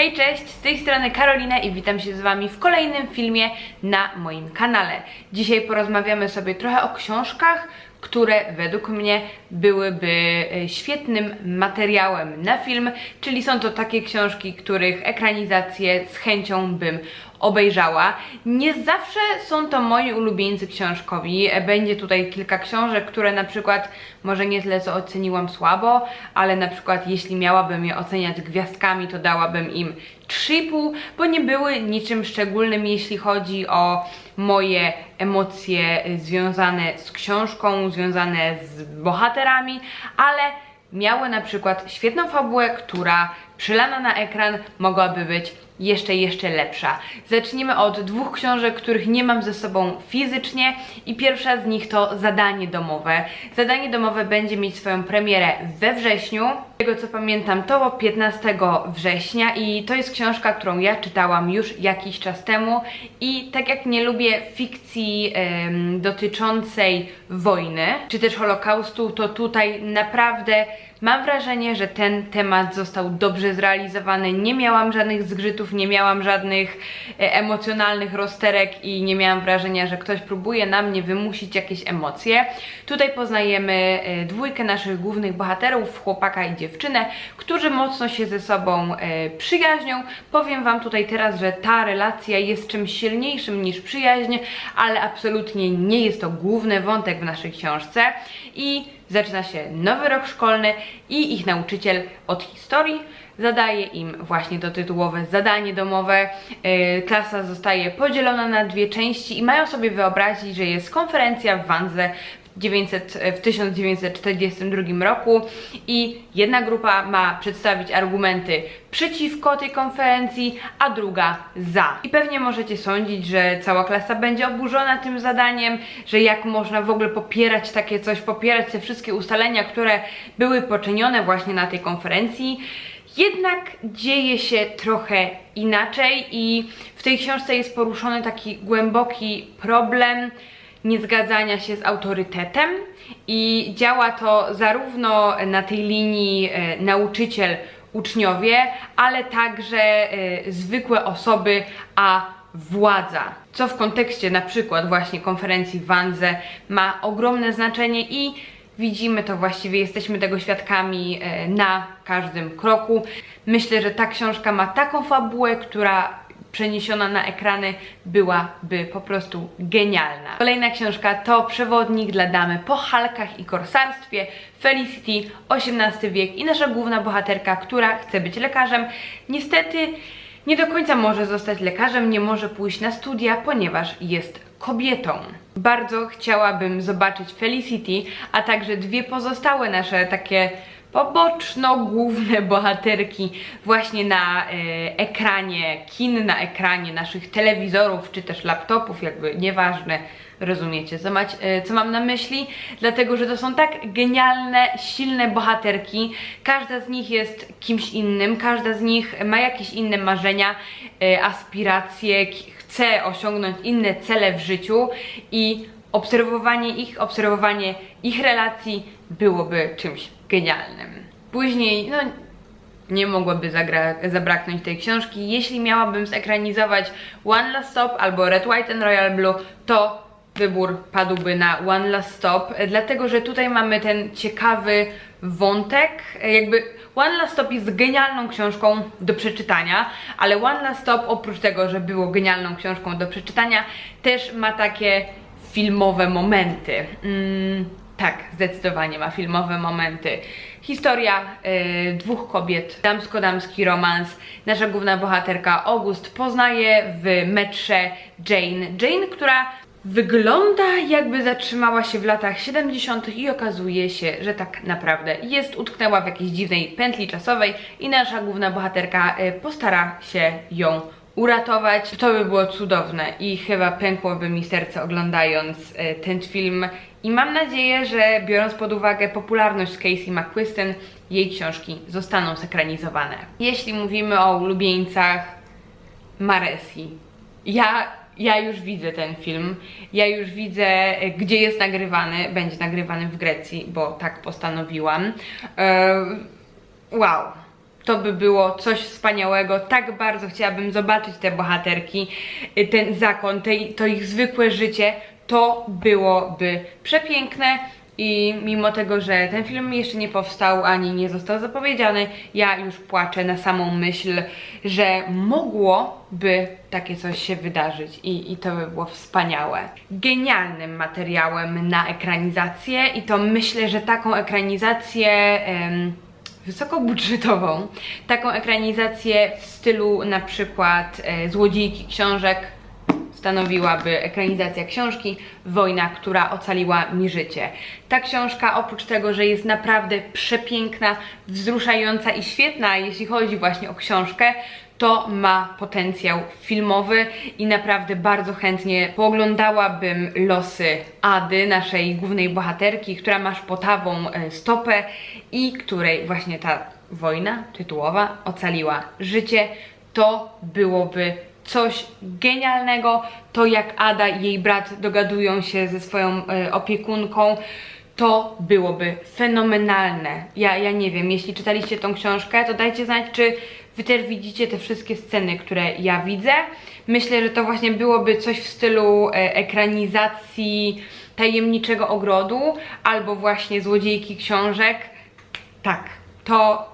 Hej, cześć, z tej strony Karolina i witam się z Wami w kolejnym filmie na moim kanale. Dzisiaj porozmawiamy sobie trochę o książkach, które według mnie byłyby e, świetnym materiałem na film, czyli są to takie książki, których ekranizację z chęcią bym obejrzała. Nie zawsze są to moi ulubieńcy książkowi. Będzie tutaj kilka książek, które na przykład może nie tyle co oceniłam słabo, ale na przykład jeśli miałabym je oceniać gwiazdkami, to dałabym im 3,5, bo nie były niczym szczególnym, jeśli chodzi o moje emocje związane z książką, związane z bohaterami, ale miały na przykład świetną fabułę, która przylana na ekran mogłaby być jeszcze, jeszcze lepsza. Zacznijmy od dwóch książek, których nie mam ze sobą fizycznie i pierwsza z nich to Zadanie domowe. Zadanie domowe będzie mieć swoją premierę we wrześniu. Z tego co pamiętam to było 15 września i to jest książka, którą ja czytałam już jakiś czas temu i tak jak nie lubię fikcji em, dotyczącej wojny czy też Holokaustu, to tutaj naprawdę Mam wrażenie, że ten temat został dobrze zrealizowany. Nie miałam żadnych zgrzytów, nie miałam żadnych e, emocjonalnych rozterek i nie miałam wrażenia, że ktoś próbuje na mnie wymusić jakieś emocje. Tutaj poznajemy e, dwójkę naszych głównych bohaterów, chłopaka i dziewczynę, którzy mocno się ze sobą e, przyjaźnią. Powiem Wam tutaj teraz, że ta relacja jest czymś silniejszym niż przyjaźń, ale absolutnie nie jest to główny wątek w naszej książce. I zaczyna się nowy rok szkolny i ich nauczyciel od historii zadaje im właśnie to tytułowe zadanie domowe. Yy, klasa zostaje podzielona na dwie części i mają sobie wyobrazić, że jest konferencja w Wanze 900, w 1942 roku i jedna grupa ma przedstawić argumenty przeciwko tej konferencji, a druga za. I pewnie możecie sądzić, że cała klasa będzie oburzona tym zadaniem, że jak można w ogóle popierać takie coś, popierać te wszystkie ustalenia, które były poczynione właśnie na tej konferencji. Jednak dzieje się trochę inaczej i w tej książce jest poruszony taki głęboki problem niezgadzania się z autorytetem i działa to zarówno na tej linii e, nauczyciel uczniowie, ale także e, zwykłe osoby, a władza. Co w kontekście na przykład właśnie konferencji w Wanze ma ogromne znaczenie i widzimy to właściwie, jesteśmy tego świadkami e, na każdym kroku. Myślę, że ta książka ma taką fabułę, która przeniesiona na ekrany byłaby po prostu genialna. Kolejna książka to Przewodnik dla damy po halkach i korsarstwie Felicity, XVIII wiek i nasza główna bohaterka, która chce być lekarzem. Niestety nie do końca może zostać lekarzem, nie może pójść na studia, ponieważ jest kobietą. Bardzo chciałabym zobaczyć Felicity, a także dwie pozostałe nasze takie poboczno-główne bohaterki właśnie na e, ekranie kin, na ekranie naszych telewizorów czy też laptopów, jakby nieważne, rozumiecie co, mać, e, co mam na myśli, dlatego że to są tak genialne, silne bohaterki. Każda z nich jest kimś innym, każda z nich ma jakieś inne marzenia, e, aspiracje, chce osiągnąć inne cele w życiu i obserwowanie ich, obserwowanie ich relacji byłoby czymś genialnym. Później, no nie mogłoby zabraknąć tej książki. Jeśli miałabym zekranizować One Last Stop albo Red, White and Royal Blue, to wybór padłby na One Last Stop, dlatego że tutaj mamy ten ciekawy wątek, jakby One Last Stop jest genialną książką do przeczytania, ale One Last Stop oprócz tego, że było genialną książką do przeczytania, też ma takie filmowe momenty. Mm, tak, zdecydowanie ma filmowe momenty. Historia y, dwóch kobiet, damsko-damski romans. Nasza główna bohaterka August poznaje w metrze Jane. Jane, która wygląda jakby zatrzymała się w latach 70. i okazuje się, że tak naprawdę jest, utknęła w jakiejś dziwnej pętli czasowej i nasza główna bohaterka y, postara się ją uratować. To by było cudowne i chyba pękłoby mi serce oglądając e, ten film. I mam nadzieję, że biorąc pod uwagę popularność Casey McQuiston, jej książki zostaną zekranizowane. Jeśli mówimy o ulubieńcach Maresi, ja, ja już widzę ten film, ja już widzę, e, gdzie jest nagrywany, będzie nagrywany w Grecji, bo tak postanowiłam. E, wow to by było coś wspaniałego. Tak bardzo chciałabym zobaczyć te bohaterki, y, ten zakon, te, to ich zwykłe życie. To byłoby przepiękne. I mimo tego, że ten film jeszcze nie powstał ani nie został zapowiedziany, ja już płaczę na samą myśl, że mogłoby takie coś się wydarzyć i, i to by było wspaniałe. Genialnym materiałem na ekranizację i to myślę, że taką ekranizację. Wysokobudżetową, taką ekranizację w stylu na przykład e, Złodziejki książek stanowiłaby ekranizacja książki Wojna, która ocaliła mi życie. Ta książka oprócz tego, że jest naprawdę przepiękna, wzruszająca i świetna, jeśli chodzi właśnie o książkę, to ma potencjał filmowy i naprawdę bardzo chętnie pooglądałabym losy Ady, naszej głównej bohaterki, która ma szpotawą e, stopę i której właśnie ta wojna tytułowa ocaliła życie. To byłoby coś genialnego. To jak Ada i jej brat dogadują się ze swoją e, opiekunką, to byłoby fenomenalne. Ja, ja nie wiem, jeśli czytaliście tą książkę, to dajcie znać, czy wy też widzicie te wszystkie sceny, które ja widzę. Myślę, że to właśnie byłoby coś w stylu e, ekranizacji tajemniczego ogrodu albo właśnie złodziejki książek. Tak, to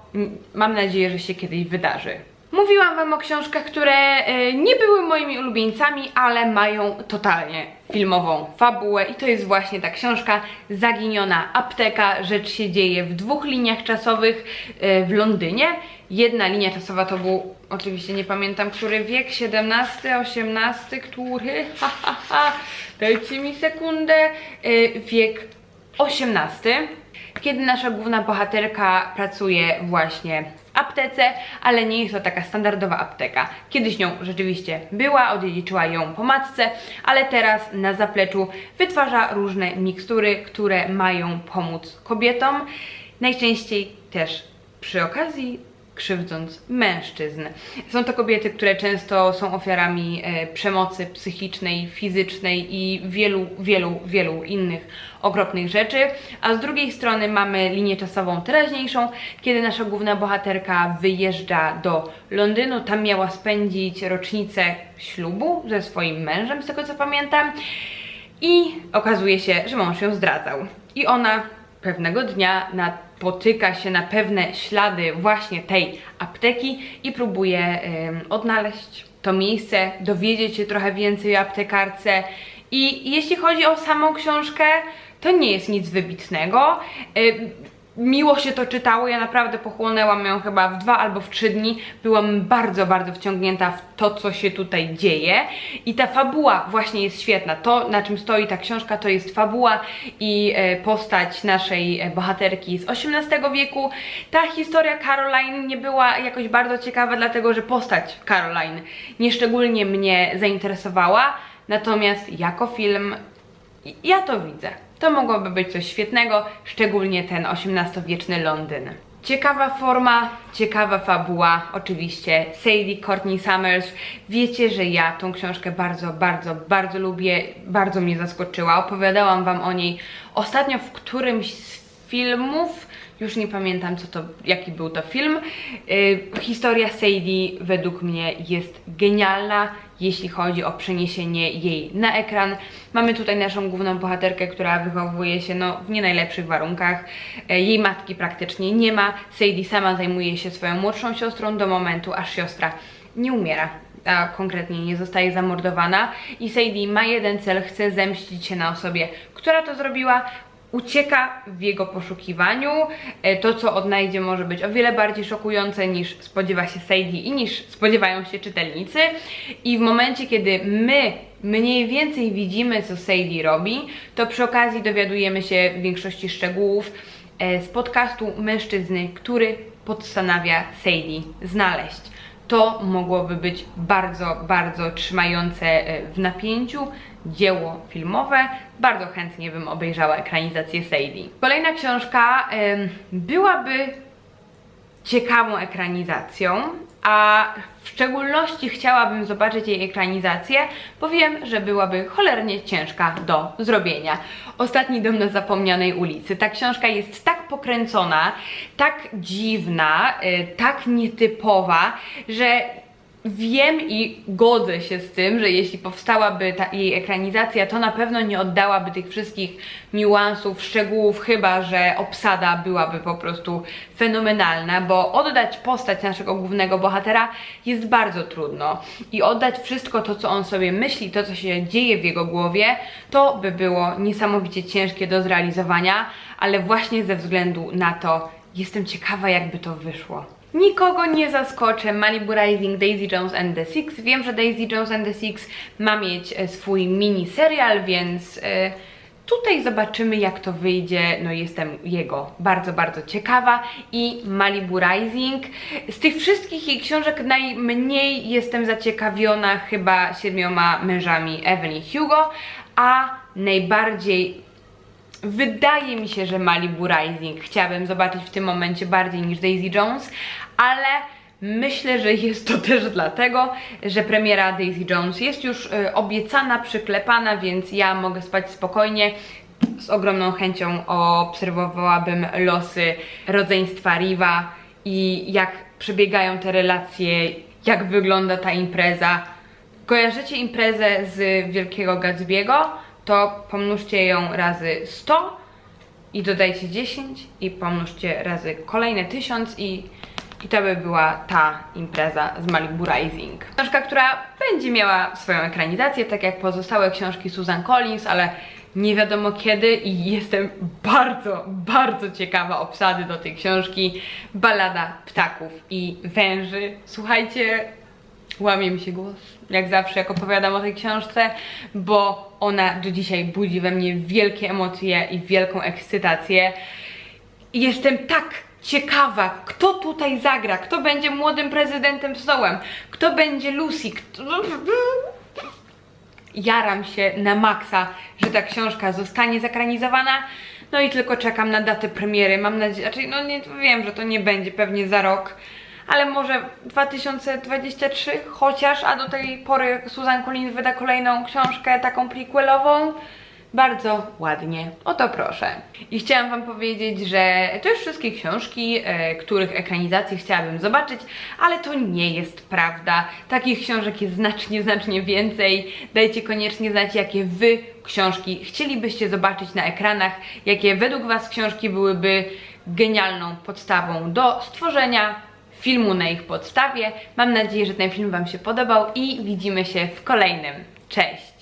mam nadzieję, że się kiedyś wydarzy. Mówiłam Wam o książkach, które e, nie były moimi ulubieńcami, ale mają totalnie filmową fabułę i to jest właśnie ta książka Zaginiona apteka. Rzecz się dzieje w dwóch liniach czasowych e, w Londynie. Jedna linia czasowa to był, oczywiście nie pamiętam, który wiek, XVII, XVIII, który, ha, ha, ha, dajcie mi sekundę, e, wiek XVIII, kiedy nasza główna bohaterka pracuje właśnie aptece, ale nie jest to taka standardowa apteka. Kiedyś nią rzeczywiście była, odziedziczyła ją po matce, ale teraz na zapleczu wytwarza różne mikstury, które mają pomóc kobietom. Najczęściej też przy okazji krzywdząc mężczyzn. Są to kobiety, które często są ofiarami e, przemocy psychicznej, fizycznej i wielu, wielu, wielu innych okropnych rzeczy. A z drugiej strony mamy linię czasową teraźniejszą, kiedy nasza główna bohaterka wyjeżdża do Londynu. Tam miała spędzić rocznicę ślubu ze swoim mężem, z tego co pamiętam. I okazuje się, że mąż ją zdradzał. I ona pewnego dnia napotyka się na pewne ślady właśnie tej apteki i próbuje ym, odnaleźć to miejsce, dowiedzieć się trochę więcej o aptekarce. I jeśli chodzi o samą książkę, to nie jest nic wybitnego. Ym, miło się to czytało, ja naprawdę pochłonęłam ją chyba w dwa albo w trzy dni. Byłam bardzo, bardzo wciągnięta w to, co się tutaj dzieje. I ta fabuła właśnie jest świetna. To, na czym stoi ta książka, to jest fabuła i e, postać naszej e, bohaterki z XVIII wieku. Ta historia Caroline nie była jakoś bardzo ciekawa, dlatego że postać Caroline nieszczególnie mnie zainteresowała. Natomiast jako film ja to widzę. To mogłoby być coś świetnego, szczególnie ten XVIII-wieczny Londyn. Ciekawa forma, ciekawa fabuła, oczywiście Sadie Courtney Summers. Wiecie, że ja tą książkę bardzo, bardzo, bardzo lubię, bardzo mnie zaskoczyła. Opowiadałam Wam o niej ostatnio w którymś z filmów, już nie pamiętam co to, jaki był to film. Yy, historia Sadie według mnie jest genialna, jeśli chodzi o przeniesienie jej na ekran. Mamy tutaj naszą główną bohaterkę, która wychowuje się no, w nie najlepszych warunkach. Yy, jej matki praktycznie nie ma. Sadie sama zajmuje się swoją młodszą siostrą do momentu, aż siostra nie umiera a konkretnie nie zostaje zamordowana i Sadie ma jeden cel, chce zemścić się na osobie, która to zrobiła, ucieka w jego poszukiwaniu. E, To, co odnajdzie, może być o wiele bardziej szokujące niż spodziewa się Sadie i niż spodziewają się czytelnicy. I w momencie, kiedy my mniej więcej widzimy, co Sadie robi, to przy okazji dowiadujemy się większości szczegółów e, z podcastu mężczyzny, który postanawia Sadie znaleźć to mogłoby być bardzo, bardzo trzymające e, w napięciu dzieło filmowe. Bardzo chętnie bym obejrzała ekranizację Sadie. Kolejna książka em, byłaby ciekawą ekranizacją, a w szczególności chciałabym zobaczyć jej ekranizację, bo wiem, że byłaby cholernie ciężka do zrobienia. Ostatni dom na zapomnianej ulicy. Ta książka jest tak pokręcona, tak dziwna, y, tak nietypowa, że Wiem i godzę się z tym, że jeśli powstałaby ta jej ekranizacja, to na pewno nie oddałaby tych wszystkich niuansów, szczegółów, chyba że obsada byłaby po prostu fenomenalna, bo oddać postać naszego głównego bohatera jest bardzo trudno i oddać wszystko to, co on sobie myśli, to, co się dzieje w jego głowie, to by było niesamowicie ciężkie do zrealizowania, ale właśnie ze względu na to jestem ciekawa, jakby to wyszło. Nikogo nie zaskoczę Malibu Rising, Daisy Jones and the Six. Wiem, że Daisy Jones and the Six ma mieć e, swój mini serial, więc e, tutaj zobaczymy jak to wyjdzie. No jestem jego bardzo, bardzo ciekawa. I Malibu Rising. Z tych wszystkich jej książek najmniej jestem zaciekawiona chyba siedmioma mężami Evelyn Hugo, a najbardziej Wydaje mi się, że Malibu Rising chciałabym zobaczyć w tym momencie bardziej niż Daisy Jones, ale myślę, że jest to też dlatego, że premiera Daisy Jones jest już y, obiecana, przyklepana, więc ja mogę spać spokojnie. Z ogromną chęcią obserwowałabym losy rodzeństwa Riva i jak przebiegają te relacje, jak wygląda ta impreza. Kojarzycie imprezę z Wielkiego Gatsby'ego? To pomnóżcie ją razy 100 i dodajcie 10 i pomnóżcie razy kolejne 1000 i, i to by była ta impreza z Malibu Rising. Książka, która będzie miała swoją ekranizację, tak jak pozostałe książki Susan Collins, ale nie wiadomo kiedy i jestem bardzo, bardzo ciekawa obsady do tej książki. Balada ptaków i węży. Słuchajcie, łamie mi się głos, jak zawsze, jak opowiadam o tej książce, bo ona do dzisiaj budzi we mnie wielkie emocje i wielką ekscytację. Jestem tak ciekawa, kto tutaj zagra, kto będzie młodym prezydentem Snowem, kto będzie Lucy, kto... Jaram się na maksa, że ta książka zostanie zakranizowana. No i tylko czekam na datę premiery. Mam nadzieję, znaczy, no nie wiem, że to nie będzie pewnie za rok ale może 2023 chociaż, a do tej pory Susan Collins wyda kolejną książkę taką prequelową. Bardzo ładnie, o to proszę. I chciałam Wam powiedzieć, że to już wszystkie książki, e, których ekranizację chciałabym zobaczyć, ale to nie jest prawda. Takich książek jest znacznie, znacznie więcej. Dajcie koniecznie znać, jakie Wy książki chcielibyście zobaczyć na ekranach, jakie według Was książki byłyby genialną podstawą do stworzenia filmu na ich podstawie. Mam nadzieję, że ten film Wam się podobał i widzimy się w kolejnym. Cześć!